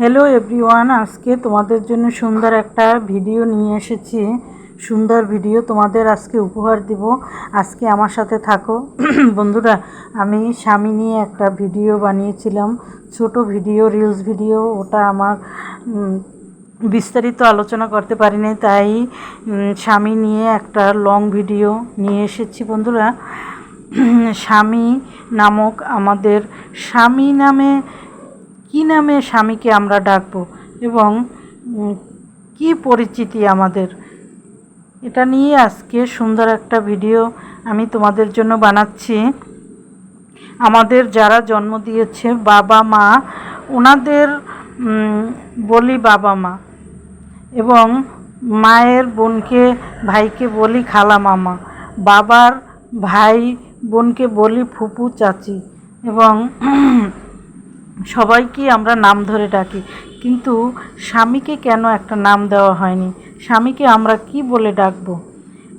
Hello everyone আজকে তোমাদের জন্য সুন্দর একটা ভিডিও নিয়ে এসেছি। সুন্দর ভিডিও তোমাদের আজকে উপহার দিব। আজকে আমার সাথে থাকো। বন্ধুরা, আমি স্বামী নিয়ে একটা ভিডিও বানিয়েছিলাম। ছোট ভিডিও রিলস ভিডিও ওটা আমার বিস্তারিত আলোচনা করতে পারিনি, তাই স্বামী নিয়ে একটা লং ভিডিও নিয়ে এসেছি বন্ধুরা। স্বামী নামক আমাদের, স্বামী নামে কি নামে স্বামীকে আমরা ডাকবো এবং কি পরিচিতি আমাদের? এটা নিয়ে আজকে সুন্দর একটা ভিডিও আমি তোমাদের জন্য বানাচ্ছি। আমাদের যারা জন্ম দিয়েছে বাবা মা ওনাদের বলি বাবা মা এবং মায়ের বোনকে, ভাইকে বলি খালা মামা, বাবার ভাই বোনকে বলি ফুপু চাচি এবং সবাইকে আমরা নাম ধরে ডাকি। কিন্তু স্বামীকে কেন একটা নাম দেওয়া হয়নি? স্বামীকে আমরা কি বলে ডাকবো?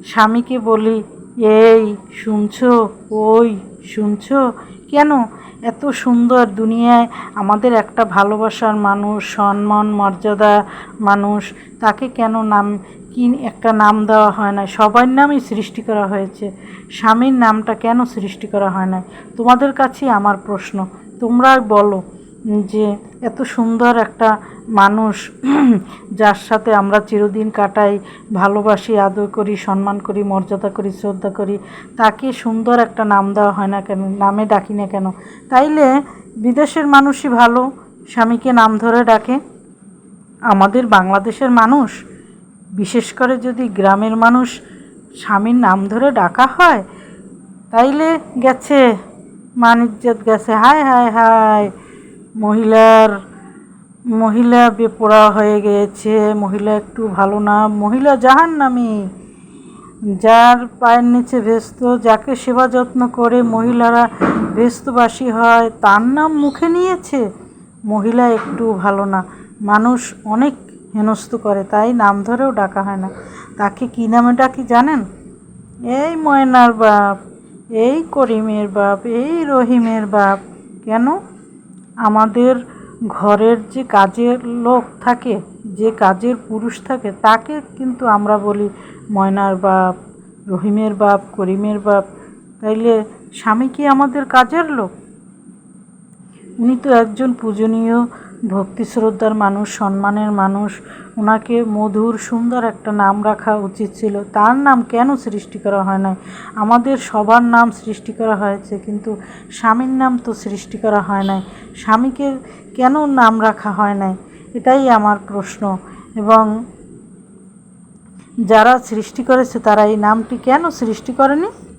স্বামীকে বলি, এই, শুনছো? ওই, শুনছো? কেন? এত সুন্দর দুনিয়ায় আমাদের একটা ভালোবাসার মানুষ, সম্মান, মর্যাদা মানুষ, তাকে কেন নাম, কি একটা নাম দেওয়া হয় না সবার নামই সৃষ্টি করা হয়েছে। স্বামীর নামটা কেন সৃষ্টি করা হয় না তোমাদের কাছেই আমার প্রশ্ন। তোমরা বলো। যে এত সুন্দর একটা মানুষ, যার সাথে আমরা চিরদিন কাটাই, ভালোবাসি, আদর করি, সম্মান করি, মর্যাদা করি, শ্রদ্ধা করি, তাকে সুন্দর একটা নাম দেওয়া হয় না কেন, নামে ডাকি না কেন? তাইলে বিদেশের মানুষই ভালো, স্বামীকে নাম ধরে ডাকে। আমাদের বাংলাদেশের মানুষ, বিশেষ করে যদি গ্রামের মানুষ স্বামীর নাম ধরে ডাকা হয়, তাইলে গেছে মানিজ্জত গেছে, হায় হায় হায়। মহিলার, মহিলা বেপোড়া হয়ে গিয়েছে। মহিলা একটু ভালো না, মহিলা জাহান নামি যার পায়ের নিচে ভেস্ত যাকে সেবা যত্ন করে মহিলারা ভেস্তবাসী হয়, তার নাম মুখে নিয়েছে। মহিলা একটু ভালো না, মানুষ অনেক হেনস্থ করে, তাই নাম ধরেও ডাকা হয় না। তাকে কী নামে ডাকি জানেন? এই ময়নার বাপ, এই করিমের বাপ, এই রহিমের বাপ, কেন? আমাদের ঘরের যে কাজের লোক থাকে, যে কাজের পুরুষ থাকে, তাকে কিন্তু আমরা বলি ময়নার বাপ, রহিমের বাপ, করিমের বাপ। তাইলে স্বামী কি আমাদের কাজের লোক? উনি তো একজন পূজনীয় ভক্তি শ্রদ্ধার মানুষ, সম্মানের মানুষ। ওনাকে মধুর, সুন্দর একটা নাম রাখা উচিত ছিল। তার নাম কেন সৃষ্টি করা হয় নাই? আমাদের সবার নাম সৃষ্টি করা হয়েছে, কিন্তু স্বামীর নাম তো সৃষ্টি করা হয় নাই। স্বামীকে কেন নাম রাখা হয় নাই? এটাই আমার প্রশ্ন। এবং যারা সৃষ্টি করেছে, তারা এই নামটি কেন সৃষ্টি করেনি?